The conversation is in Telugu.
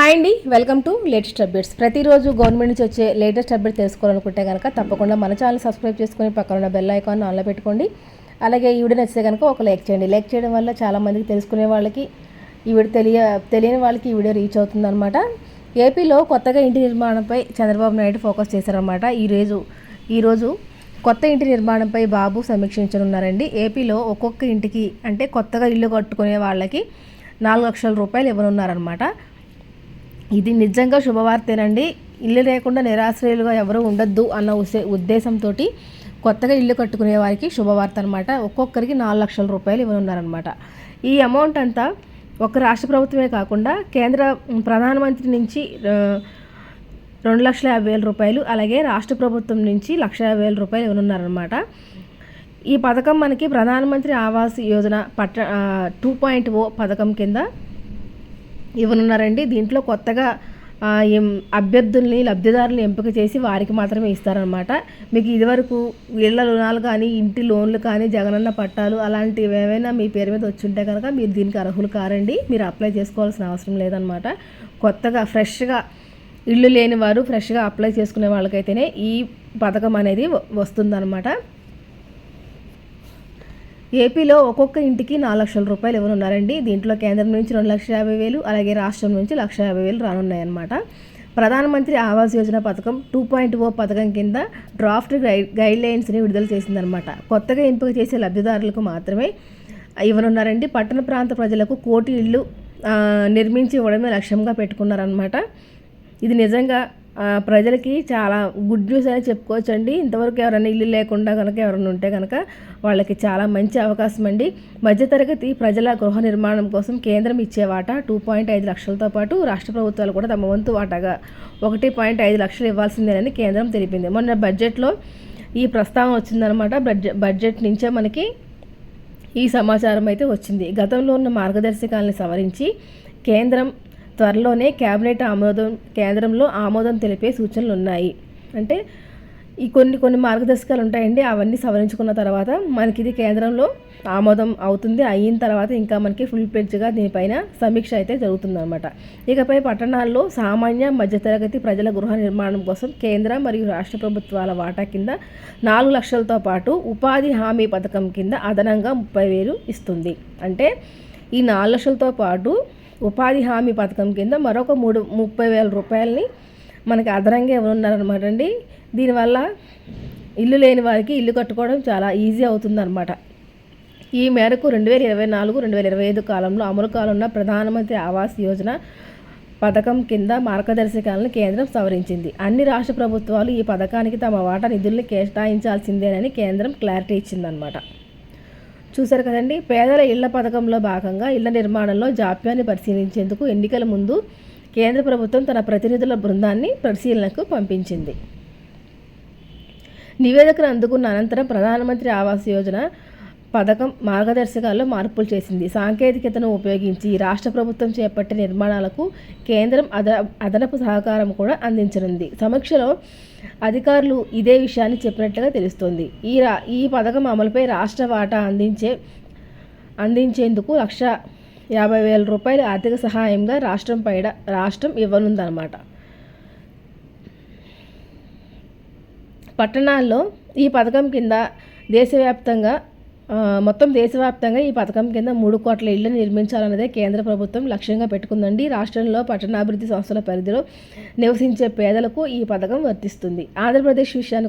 హాయ్ అండి వెల్కమ్ టు లేటెస్ట్ అప్డేట్స్. ప్రతిరోజు గవర్నమెంట్ నుంచి వచ్చే లేటెస్ట్ అప్డేట్ తెలుసుకోవాలనుకుంటే కనుక తప్పకుండా మన ఛానల్ సబ్స్క్రైబ్ చేసుకొని పక్కన ఉన్న బెల్ ఐకాన్ ఆన్లో పెట్టుకోండి. అలాగే ఈ వీడియో నచ్చితే కనుక ఒక లైక్ చేయండి. లైక్ చేయడం వల్ల చాలామందికి తెలుసుకునే వాళ్ళకి ఈ వీడియో తెలియ తెలియని వాళ్ళకి ఈ వీడియో రీచ్ అవుతుందన్నమాట. ఏపీలో కొత్తగా ఇంటి నిర్మాణంపై చంద్రబాబు నాయుడు ఫోకస్ చేశారన్నమాట. ఈరోజు ఈరోజు కొత్త ఇంటి నిర్మాణంపై బాబు సమీక్షించనున్నారండి. ఏపీలో ఒక్కొక్క ఇంటికి అంటే కొత్తగా ఇల్లు కట్టుకునే వాళ్ళకి నాలుగు లక్షల రూపాయలు ఇవ్వనున్నారనమాట ఇది నిజంగా శుభవార్తేనండి. ఇల్లు లేకుండా నిరాశ్రయులుగా ఎవరు ఉండొద్దు అన్న ఉసే ఉద్దేశంతో కొత్తగా ఇల్లు కట్టుకునే వారికి శుభవార్త అనమాట ఒక్కొక్కరికి నాలుగు లక్షల రూపాయలు ఇవ్వనున్నారనమాట. ఈ అమౌంట్ అంతా ఒక రాష్ట్ర ప్రభుత్వమే కాకుండా కేంద్ర ప్రధానమంత్రి నుంచి రెండు లక్షల యాభై వేల రూపాయలు అలాగే రాష్ట్ర ప్రభుత్వం నుంచి లక్ష యాభై వేల రూపాయలు ఇవ్వనున్నారనమాట. ఈ పథకం మనకి ప్రధానమంత్రి ఆవాస్ యోజన పట్ట టూ పాయింట్ ఓ పథకం కింద ఇవ్వనున్నారండి. దీంట్లో కొత్తగా అభ్యర్థుల్ని లబ్ధిదారులను ఎంపిక చేసి వారికి మాత్రమే ఇస్తారనమాట మీకు ఇదివరకు ఇళ్ళ రుణాలు కానీ ఇంటి లోన్లు కానీ జగనన్న పట్టాలు అలాంటివి ఏమైనా మీ పేరు మీద వచ్చి ఉంటే కనుక మీరు దీనికి అర్హులు కారండి. మీరు అప్లై చేసుకోవాల్సిన అవసరం లేదనమాట కొత్తగా ఫ్రెష్గా ఇల్లు లేని వారు ఫ్రెష్గా అప్లై చేసుకునే వాళ్ళకైతేనే ఈ పథకం అనేది వస్తుందన్నమాట. ఏపీలో ఒక్కొక్క ఇంటికి నాలుగు లక్షల రూపాయలు ఇవ్వనున్నారండి. దీంట్లో కేంద్రం నుంచి రెండు లక్షల యాభై వేలు అలాగే రాష్ట్రం నుంచి లక్ష యాభై వేలు రానున్నాయన్నమాట. ప్రధానమంత్రి ఆవాస్ యోజన పథకం టూ పాయింట్ ఓ పథకం కింద డ్రాఫ్ట్ గైడ్ గైడ్లైన్స్ని విడుదల చేసిందనమాట కొత్తగా ఎంపిక చేసే లబ్ధిదారులకు మాత్రమే ఇవ్వనున్నారండి. పట్టణ ప్రాంత ప్రజలకు కోటి ఇళ్ళు నిర్మించి ఇవ్వడమే లక్ష్యంగా పెట్టుకున్నారనమాట ఇది నిజంగా ప్రజలకి చాలా గుడ్ న్యూస్ అని చెప్పుకోవచ్చు అండి ఇంతవరకు ఎవరైనా ఇల్లు లేకుండా కనుక ఎవరైనా ఉంటే కనుక వాళ్ళకి చాలా మంచి అవకాశం అండి. మధ్యతరగతి ప్రజల గృహ నిర్మాణం కోసం కేంద్రం ఇచ్చే వాటా టూ పాయింట్ ఐదు లక్షలతో పాటు రాష్ట్ర ప్రభుత్వాలు కూడా తమ వంతు వాటాగా ఒకటి పాయింట్ ఐదు లక్షలు ఇవ్వాల్సిందేనని కేంద్రం తెలిపింది. మొన్న బడ్జెట్లో ఈ ప్రస్తావన వచ్చిందనమాట బడ్జెట్ బడ్జెట్ నుంచే మనకి ఈ సమాచారం అయితే వచ్చింది. గతంలో ఉన్న మార్గదర్శకాలను సవరించి కేంద్రం త్వరలోనే కేబినెట్ ఆమోదం కేంద్రంలో ఆమోదం తెలిపే సూచనలు ఉన్నాయి అంటే ఈ కొన్ని కొన్ని మార్గదర్శకాలు ఉంటాయండి. అవన్నీ సవరించుకున్న తర్వాత మనకి ఇది కేంద్రంలో ఆమోదం అవుతుంది. అయిన తర్వాత ఇంకా మనకి ఫుల్ ప్లెడ్జ్గా దీనిపైన సమీక్ష అయితే జరుగుతుందన్నమాట. ఇకపై పట్టణాల్లో సామాన్య మధ్యతరగతి ప్రజల గృహ నిర్మాణం కోసం కేంద్ర మరియు రాష్ట్ర ప్రభుత్వాల వాటా కింద నాలుగు లక్షలతో పాటు ఉపాధి హామీ పథకం కింద అదనంగా ముప్పై వేలు ఇస్తుంది. అంటే ఈ నాలుగు లక్షలతో పాటు ఉపాధి హామీ పథకం కింద మరొక మూడు ముప్పై వేల రూపాయలని మనకి అదనంగా ఇవ్వనున్నారనమాట అండి. దీనివల్ల ఇల్లు లేని వారికి ఇల్లు కట్టుకోవడం చాలా ఈజీ అవుతుందన్నమాట. ఈ మేరకు రెండు వేల ఇరవై నాలుగు రెండు వేల ఇరవై ఐదు కాలంలో అమలు కానున్న ప్రధానమంత్రి ఆవాస్ యోజన పథకం కింద మార్గదర్శకాలను కేంద్రం సవరించింది. అన్ని రాష్ట్ర ప్రభుత్వాలు ఈ పథకానికి తమ వాటా నిధుల్ని కేటాయించాల్సిందేనని కేంద్రం క్లారిటీ ఇచ్చిందనమాట చూశారు కదండి. పేదల ఇళ్ళ పథకంలో భాగంగా ఇళ్ళ నిర్మాణంలో జాప్యాన్ని పరిశీలించేందుకు ఎన్నికల ముందు కేంద్ర ప్రభుత్వం తన ప్రతినిధుల బృందాన్ని పరిశీలనకు పంపించింది. నివేదికను అందుకున్న అనంతరం ప్రధానమంత్రి ఆవాస్ యోజన పథకం మార్గదర్శకాల్లో మార్పులు చేసింది. సాంకేతికతను ఉపయోగించి రాష్ట్ర ప్రభుత్వం చేపట్టే నిర్మాణాలకు కేంద్రం అద అదనపు సహకారం కూడా అందించనుంది. సమీక్షలో అధికారులు ఇదే విషయాన్ని చెప్పినట్లుగా తెలుస్తోంది. ఈ రా ఈ పథకం అమలుపై రాష్ట్ర వాటా అందించే అందించేందుకు లక్ష యాభై వేల రూపాయల ఆర్థిక సహాయంగా రాష్ట్రం పైన రాష్ట్రం ఇవ్వనుందన్నమాట. పట్టణాల్లో ఈ పథకం కింద దేశవ్యాప్తంగా మొత్తం దేశవ్యాప్తంగా ఈ పథకం కింద మూడు కోట్ల ఇళ్ళు నిర్మించాలన్నదే కేంద్ర ప్రభుత్వం లక్ష్యంగా పెట్టుకుందండి. రాష్ట్రంలో పట్టణాభివృద్ధి సంస్థల పరిధిలో నివసించే పేదలకు ఈ పథకం వర్తిస్తుంది. ఆంధ్రప్రదేశ్ విషయానికి